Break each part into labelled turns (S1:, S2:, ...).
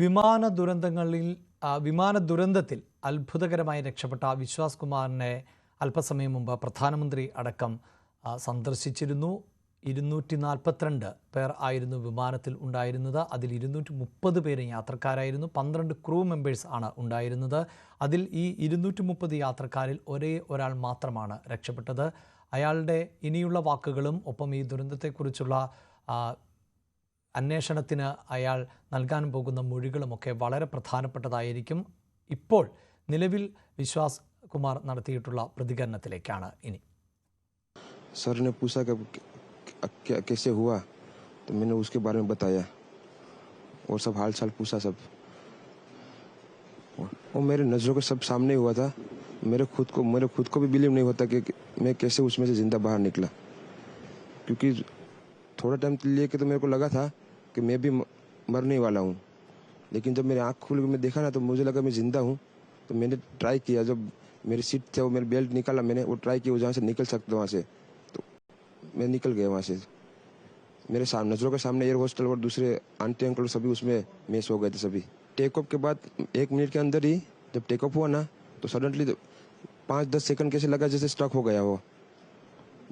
S1: വിമാന ദുരന്തങ്ങളിൽ വിമാന ദുരന്തത്തിൽ അത്ഭുതകരമായി രക്ഷപ്പെട്ട വിശ്വാസ് കുമാറിനെ അല്പസമയം മുമ്പ് പ്രധാനമന്ത്രി അടക്കം സന്ദർശിച്ചിരുന്നു. ഇരുന്നൂറ്റി നാൽപ്പത്തിരണ്ട് പേർ ആയിരുന്നു വിമാനത്തിൽ ഉണ്ടായിരുന്നത്. അതിൽ ഇരുന്നൂറ്റി മുപ്പത് പേര് യാത്രക്കാരായിരുന്നു. പന്ത്രണ്ട് ക്രൂ മെമ്പേഴ്സ് ആണ് ഉണ്ടായിരുന്നത്. അതിൽ ഈ ഇരുന്നൂറ്റി മുപ്പത് യാത്രക്കാരിൽ ഒരേ ഒരാൾ മാത്രമാണ് രക്ഷപ്പെട്ടത്. അയാളുടെ ഇനിയുള്ള വാക്കുകളും ഒപ്പം ഈ ദുരന്തത്തെക്കുറിച്ചുള്ള അന്വേഷണത്തിന് അയാൾ നൽകാൻ പോകുന്ന മൊഴികളുമൊക്കെ വളരെ പ്രധാനപ്പെട്ടതായിരിക്കും ഇപ്പോൾ നിലവിൽ വിശ്വാസ് കുമാർ നടത്തിയിട്ടുള്ള പ്രതികരണത്തിലേക്കാണ് ഇനി
S2: सर ने पूछा कि क्या कैसे हुआ तो मैंने उसके बारे में बताया और सब हाल चाल पूछा सब और मेरे नज़रों के सब सामने हुआ था मेरे खुद को मेरे खुद को भी बिलीव नहीं होता कि कि मैं कैसे उसमें से जिंदा बाहर निकला क्योंकि थोड़ा टाइम लिए के तो मेरे को लगा था कि मैं भी मरने वाला हूँ। लेकिन जब मेरी आँख खुल मैं देखा ना तो मुझे लगा मैं ज़िंदा हूँ। तो मैंने ट्राई किया, जब मेरी सीट थे वो मेरे बेल्ट निकाला, मैंने वो ट्राई किया जहाँ से निकल सकता वहाँ से। तो मैं निकल गया वहाँ से। मेरे सामने नज़रों के सामने एयर हॉस्टल और दूसरे आंटी अंकल सभी उसमें मेस हो गए थे सभी। टेक ऑफ़ के बाद एक मिनट के अंदर ही जब टेक ऑफ़ हुआ ना तो सडनली तो पाँच दस सेकंड कैसे लगा जैसे स्टक हो गया वो।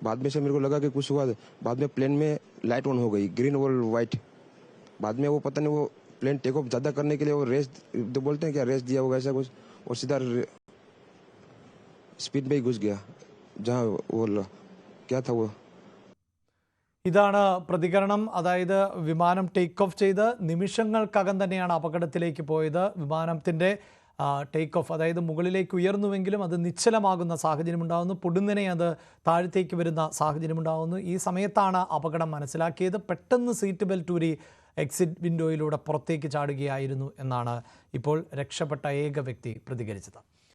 S2: बाद में से मेरे को लगा कि कुछ हुआ, बाद में प्लेन में लाइट ऑन हो गई ग्रीन और वाइट बाद में वो पता नहीं वो प्लेन टेक ऑफ ज्यादा करने के लिए वो रेस तो बोलते हैं क्या रेस दिया होगा ऐसा कुछ और सीधा स्पीड में ही घुस गया जहाँ वो ल- क्या था वो
S1: ഇതാണ് പ്രതികരണം അതായത് വിമാനം ടേക്ക് ഓഫ് ചെയ്ത് നിമിഷങ്ങൾക്കകം തന്നെയാണ് അപകടത്തിലേക്ക് പോയത് വിമാനത്തിൻ്റെ ടേക്ക് ഓഫ് അതായത് മുകളിലേക്ക് ഉയർന്നുവെങ്കിലും അത് നിശ്ചലമാകുന്ന സാഹചര്യം ഉണ്ടാകുന്നു പൊടുന്നനെ അത് താഴത്തേക്ക് വരുന്ന സാഹചര്യം ഉണ്ടാകുന്നു ഈ സമയത്താണ് അപകടം മനസ്സിലാക്കിയത്. പെട്ടെന്ന് സീറ്റ് ബെൽറ്റ് ഊരി എക്സിറ്റ് വിൻഡോയിലൂടെ പുറത്തേക്ക് ചാടുകയായിരുന്നു എന്നാണ് ഇപ്പോൾ രക്ഷപ്പെട്ട ഏക വ്യക്തി പ്രതികരിച്ചത്.